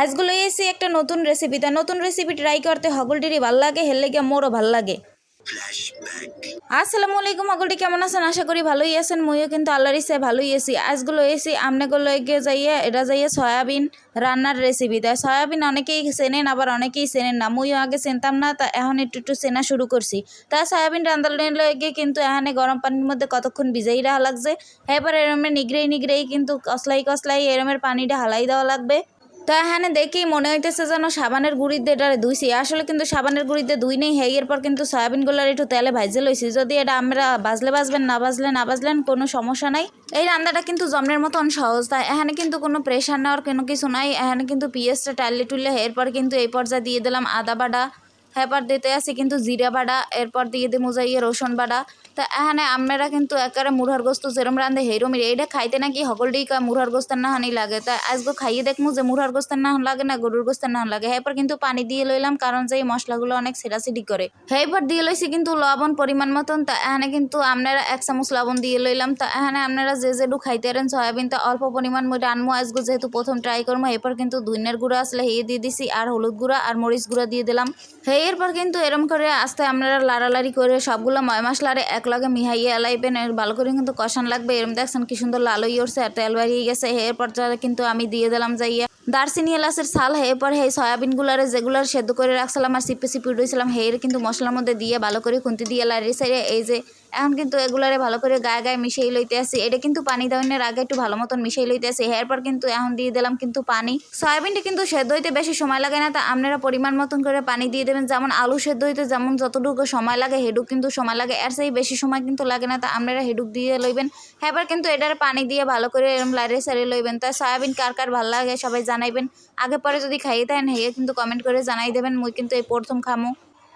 আজগুলো এসে একটা নতুন রেসিপি তা নতুন রেসিপি ট্রাই করতে হগলটিরই ভালো লাগে হের লেগে মোরও ভালো লাগে আসসালামু আলাইকুম হগলটি, কেমন আছেন? আশা করি ভালোই আছেন মইও কিন্তু আল্লাহর ইসে ভালোই আছি। আজগুলো এসি আমনেগুলো এগিয়ে যাইয়ে, এটা যাইয়া সয়াবিন রান্নার রেসিপি তাই সয়াবিন অনেকেই চেনেন, আবার অনেকেই চেনেন না। মুইও আগে চিনতাম না, তা এখন একটু একটু চেনা শুরু করছি। তা সয়াবিন রান্ধার লেগে কিন্তু এখানে গরম পানির মধ্যে কতক্ষণ ভিজাই রাখা লাগছে? এরপর এরমের নিগড়েই নিগড়েই কিন্তু কসলাই কসলাই এরমের পানিটা হালাই দেওয়া লাগবে। তো এখানে দেখেই মনে হইতেছে যেন সাবানের গুঁড়িতে এটা ধুইছি। আসলে কিন্তু সাবানের গুঁড়িতে ধুই নেই, হেই পর কিন্তু সয়াবিনগুলোর একটু তেলে ভাজে লইছি। যদি এটা আমরা বাজলে বাজবেন, না বাজলে না বাজলেন, কোনো সমস্যা নাই। এই রান্নাটা কিন্তু জমনের মতন সহজ, তাই এখানে কিন্তু কোনো প্রেশার নেওয়ার কোনো কিছু নাই। এখানে কিন্তু পিঁয়াজটা টাইলে টুললে এরপর কিন্তু এই পর্যায়ে দিয়ে দিলাম আদা বাটা। এরপর দিতে আসি, কিন্তু জিরা বাটা এরপর দিয়ে দিমু যাইয়ে রসুন বাড়া। তা এখানে আপনারা কিন্তু একেবারে মুরহার গোস্ত যেরম রান্ধে হেরমির এইটা খাইতে নাকি সকলটাই কয় মুরহার গোস্তের না হানি লাগে। তা আজকে খাইয়ে দেখমু যে মুরহার গোস্তের না লাগে না, গরুর গোস্তের না লাগে। এরপর কিন্তু পানি দিয়ে লইলাম, কারণ যে এই মশলাগুলো অনেক সেরাসিডি করে। এরপর দিয়ে লইছি কিন্তু লবণ পরিমাণ মতন। তা এখানে কিন্তু আপনারা এক চামচ লবণ দিয়ে লইলাম। তা এখানে আপনারা যে যেটু খাইতে পারেন সয়াবিন, তা অল্প পরিমাণ মই রানমু আজকে যেহেতু প্রথম ট্রাই করব এরপর কিন্তু ধুইনের গুঁড়া আসলে হেয়ে দিয়ে দিছি, আর হলুদ গুঁড়া আর মরিচ গুঁড়া দিয়ে দিলাম। হে এরপর কিন্তু এরম করে আস্তে আপনারা লাড়ালাড়ি করে সবগুলো ময় মশলারে এক লগে মিহাইয়ে এলাইবেন। এর ভালো করে কিন্তু কষান লাগবে। এরম দেখছেন কি সুন্দর লালই উঠছে আর তেল বাড়িয়ে গেছে। এরপর কিন্তু আমি দিয়ে দিলাম যাইয়া দারচিনি এলাচের ছাল। হে এরপর হে সয়াবিনগুলারে যেগুলার সেদ্ধ করে রাখছিলাম আর সিপে সিপে উঠেছিলাম হে কিন্তু মশলার মধ্যে দিয়ে ভালো করে খুন্তি দিয়ে লাড়ি সাইডে এই যে এখন কিন্তু এগুলারে ভালো করে গায়ে গায়ে মিশিয়ে লইতে আসি এটা কিন্তু পানি দেওয়ানোর আগে একটু ভালো মতন মিশিয়ে লইতে আসি এরপর কিন্তু এখন দিয়ে দিলাম কিন্তু পানি। সয়াবিনটা কিন্তু সেদ্ধ হইতে বেশি সময় লাগে না। তা আপনারা পরিমাণ মতন করে পানি দিয়ে দেবেন। যেমন আলু সেদ্ধ হইতে যেমন যতটুকু সময় লাগে, হেডুক কিন্তু সময় লাগে। আর সেই বেশি সময় কিন্তু লাগে না। তা আপনারা হেডুক দিয়ে লইবেন। এবার কিন্তু এটার পানি দিয়ে ভালো করে এরম লাইরে সারে লইবেন। তা সয়াবিন কার কার ভালো লাগে সবাই জানাইবেন। আগে পরে যদি খাইয়ে থাকেন, হেয়ে কিন্তু কমেন্ট করে জানাই দেবেন। মুই কিন্তু এই প্রথম খামো।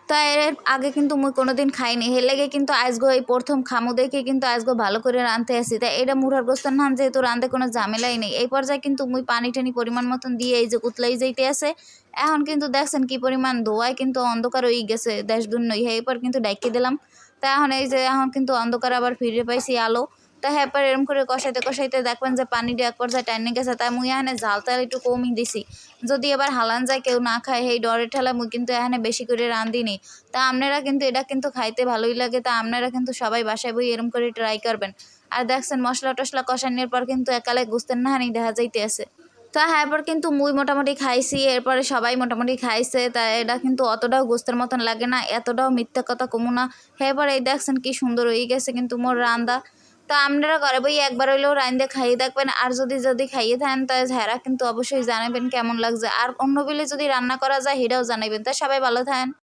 তা এর আগে কিন্তু মুই কোনোদিন খাইনি। হে লেগে কিন্তু আজগো এই প্রথম খামু দেখে কিন্তু আজগো ভালো করে রাঁধতে আসি। তাই এটা মুড়ার গোস্তের নান যেহেতু রাঁধতে কোনো ঝামেলাই নেই। এই পর্যায়ে কিন্তু মুই পানি টানি পরিমাণ মতন দিয়ে এই যে উতলাই যাইতে আসে। এখন কিন্তু দেখছেন কি পরিমাণ ধোয়ায় কিন্তু অন্ধকার হয়ে গেছে দেশ দুর্নই এরপর কিন্তু ডাইকে দিলাম। তা এখন এই যে এখন কিন্তু অন্ধকার আবার ফিরে পাইছি আলো। তা হ্যাপার এরম করে কষাইতে কষাইতে দেখবেন যে পানিটা এক পর্যায়ে টাইনে গেছে, তাই মুই এখানে ঝাল তাল একটু কমই দিছি। যদি এবার হালান যায়, কেউ না খায় সেই ডরের ঠেলা মুই কিন্তু এখানে বেশি করে রাঁধিনি। তা আপনারা কিন্তু এটা কিন্তু খাইতে ভালোই লাগে, তা আপনারা কিন্তু সবাই বাসায় বই এরম করে ট্রাই করবেন। আর দেখছেন মশলা টশলা কষানোর পর কিন্তু একালে গুস্তের না হানি দেখা যাইতে আছে। তা হ্যাঁ এরপর কিন্তু মুই মোটামুটি খাইছি, এরপরে সবাই মোটামুটি খাইছে, তা এটা কিন্তু অতটাও গোস্তের মতন লাগে না, এতটাও মিথ্যা কথা কমু না। এরপর এই দেখছেন কি সুন্দর হয়ে গেছে কিন্তু মোর রান্দা তা আপনারা ঘরে একবার হইলেও রান্দে খাইয়ে থাকবেন আর যদি যদি খাইয়ে থাকেন তাহলে হেরা কিন্তু অবশ্যই জানাবেন কেমন লাগছে। আর অন্য বিলে যদি রান্না করা যায়, সেটাও জানাবেন। তা সবাই ভালো থাকেন।